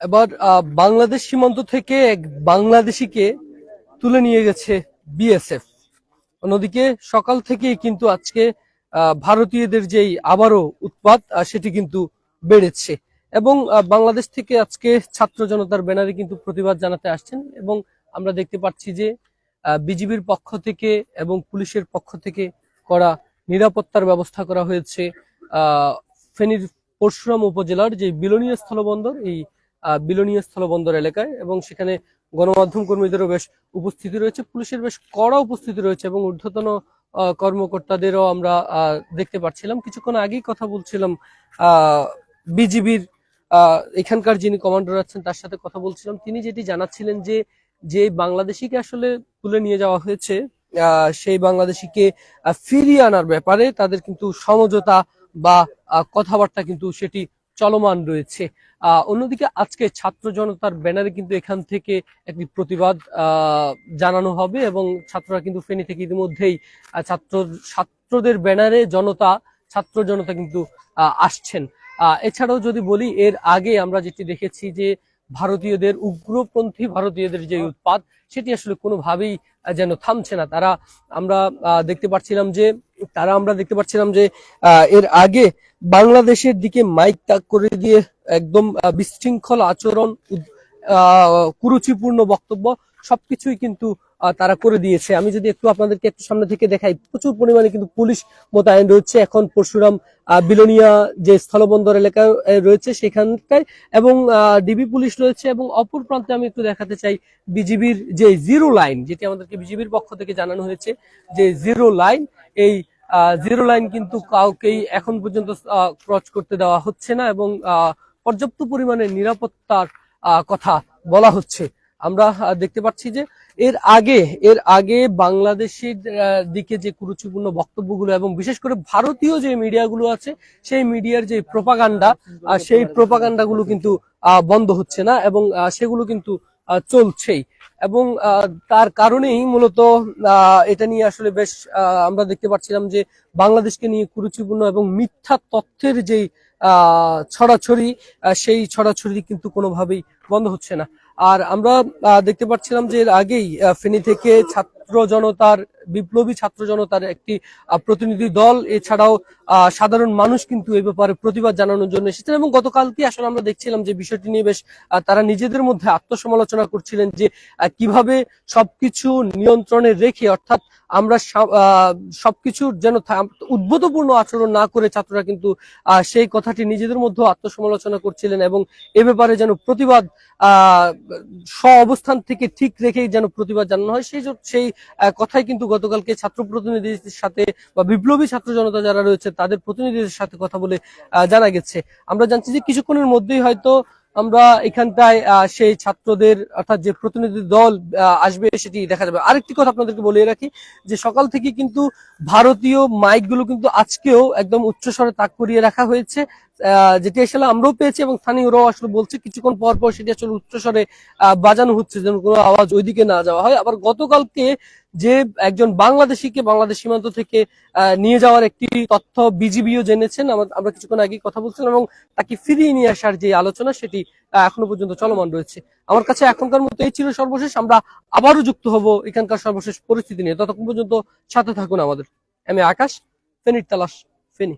এবার বাংলাদেশ সীমান্ত থেকে এক বাংলাদেশিকে তুলে নিয়ে গেছে বিএসএফ। অন্যদিকে সকাল থেকে কিন্তু আজকে ভারতীয়দের যেই আবারও উৎপাত সেটি কিন্তু বেড়েছে। এবং বাংলাদেশ থেকে আজকে ছাত্র জনতার ব্যানারে কিন্তু প্রতিবাদ জানাতে আসছেন এবং আমরা দেখতে পাচ্ছি যে বিজিবির পক্ষ থেকে এবং পুলিশের পক্ষ থেকে করা নিরাপত্তার ব্যবস্থা করা হয়েছে। আহ, ফেনীর পরশুরাম উপজেলার যে বিলনীয় স্থলবন্দর, এই বিলনীয় স্থলবন্দর এলাকায় এবং সেখানে গণমাধ্যম কর্মীদেরও বেশ উপস্থিতি রয়েছে, পুলিশের বেশ কড়া উপস্থিতি রয়েছে এবং ঊর্ধ্বতন কর্মকর্তাদেরও আমরা দেখতে পাচ্ছিলাম। কিছুক্ষণ আগেই কথা বলছিলাম বিজিবির এখানকার যিনি কমান্ডার আছেন তার সাথে কথা বলছিলাম। তিনি যেটি জানাচ্ছিলেন যে যে বাংলাদেশিকে আসলে তুলে নিয়ে যাওয়া হয়েছে সেই বাংলাদেশিকে ফিরিয়ে আনার ব্যাপারে তাদের কিন্তু সমঝোতা বা কথাবার্তা কিন্তু সেটি চলমান রয়েছে। অন্যদিকে আজকে ছাত্র জনতার ব্যানারে কিন্তু এখান থেকে একটি প্রতিবাদ জানানো হবে এবং ছাত্ররা কিন্তু ফেনী থেকে ইতিমধ্যেই ছাত্র, ছাত্রদের ব্যানারে জনতা, ছাত্র জনতা কিন্তু আসছেন। এছাড়াও যদি বলি, এর আগে আমরা যেটি দেখেছি যে ভারতীয়দের, উগ্রপন্থী ভারতীয়দের যে উৎপাত, সেটি আসলে কোনোভাবেই যেন থামছে না। তারা আমরা দেখতে পাচ্ছিলাম যে তারা আমরা দেখতে পাচ্ছিলাম যে এর আগে বাংলাদেশের দিকে মাইক তাক করে দিয়ে একদম বিশৃঙ্খল আচরণ কুরুচিপূর্ণ বক্তব্য সবকিছুই কিন্তু তারা করে দিয়েছে। আমি যদি একটু আপনাদেরকে একটু সামনে থেকে দেখাই, প্রচুর পরিমাণে কিন্তু পুলিশ মোতায়েন রয়েছে। এখন পরশুরাম বিলোনিয়া যে স্থলবন্দর এলাকায় রয়েছে সেখানটায় এবং ডিবি পুলিশ রয়েছে এবং অপর প্রান্তে আমি একটু দেখাতে চাই বিজিবির যে জিরো লাইন, যেটি আমাদেরকে বিজিবির পক্ষ থেকে জানানো হয়েছে, যে জিরো লাইন, এই জিরো লাইন কিন্তু কাউকেই এখন পর্যন্ত ক্রস করতে দেওয়া হচ্ছে না এবং পর্যাপ্ত পরিমাণে নিরাপত্তার কথা বলা হচ্ছে। আমরা দেখতে পাচ্ছি যে এর আগে এর আগে বাংলাদেশের দিকে যে কুরুচিপূর্ণ বক্তব্যগুলো এবং বিশেষ করে ভারতীয় যে মিডিয়াগুলো আছে, সেই মিডিয়ার যে প্রপাগান্ডা সেই প্রপাগান্ডাগুলো কিন্তু বন্ধ হচ্ছে না এবং সেগুলো কিন্তু চলছেই। এবং তার কারণেই মূলত এটা নিয়ে আসলে বেশ আমরা দেখতে পাচ্ছিলাম যে বাংলাদেশকে নিয়ে কুরুচিপূর্ণ এবং মিথ্যা তথ্যের যেই ছড়াছড়ি সেই ছড়াছড়ি কিন্তু কোনোভাবেই বন্ধ হচ্ছে না। আর আমরা দেখতে পাচ্ছিলাম যে এর আগেই ফেনী থেকে ছাত্র জনতার বিপ্লবী ছাত্র জনতার একটি প্রতিনিধি দল। এছাড়াও সাধারণ মানুষ কিন্তু এই ব্যাপারে প্রতিবাদ জানানোর জন্য এসেছেন এবং গতকালকে আসলে আমরা দেখছিলাম যে বিষয়টি নিয়ে বেশ তারা নিজেদের মধ্যে আত্মসমালোচনা করছিলেন যে কীভাবে সবকিছু নিয়ন্ত্রণে রেখে অর্থাৎ আমরা সব- আহ, সবকিছুর যেন উদ্ভূতপূর্ণ আচরণ না করে ছাত্ররা কিন্তু সেই কথাটি নিজেদের মধ্যে আত্মসমালোচনা করছিলেন এবং এ ব্যাপারে যেন প্রতিবাদ স্ব অবস্থান থেকে ঠিক রেখেই যেন প্রতিবাদ জানানো হয় সেই সেই কথাই কিন্তু গতকালকে ছাত্র প্রতিনিধিদের সাথে বা বিপ্লবী ছাত্র জনতা যারা রয়েছে, তাদের প্রতিনিধিদের সাথে কথা বলে জানা গেছে। আমরা জানছি যে কিছুক্ষণের মধ্যেই হয়তো আমরা এখানটায় সেই ছাত্রদের, অর্থাৎ যে প্রতিনিধি দল আসবে সেটি দেখা যাবে। আরেকটি কথা আপনাদেরকে বলে রাখি, যে সকাল থেকে কিন্তু ভারতীয় মাইকগুলো কিন্তু আজকেও একদম উচ্চস্বরে তাক করিয়ে রাখা হয়েছে। যেটি আসলে আমরাও পেয়েছি এবং স্থানীয়রাও আসলে বলছে, কিছুক্ষণ পর পর সেটি আসলে উচ্চস্বরে বাজানো হচ্ছে, যেন কোনো আওয়াজ ওইদিকে না যাওয়া হয়। আবার গতকালকে যে একজন বাংলাদেশিকে বাংলাদেশ সীমান্ত থেকে নিয়ে যাওয়ার একটি তথ্য বিজিবিও জেনেছেন। আমরা- আমরা কিছুক্ষণ আগে কথা বলছিলাম এবং তাকে ফিরিয়ে নিয়ে আসার যে আলোচনা, সেটি এখনও পর্যন্ত চলমান রয়েছে। আমার কাছে এখনকার মতো এই ছিল সর্বশেষ। আমরা আবারও যুক্ত হব এখানকার সর্বশেষ পরিস্থিতি নিয়ে। ততক্ষণ পর্যন্ত সাথে থাকুন আমাদের। আমি আকাশ, ফেনির তালাশ, ফেনী।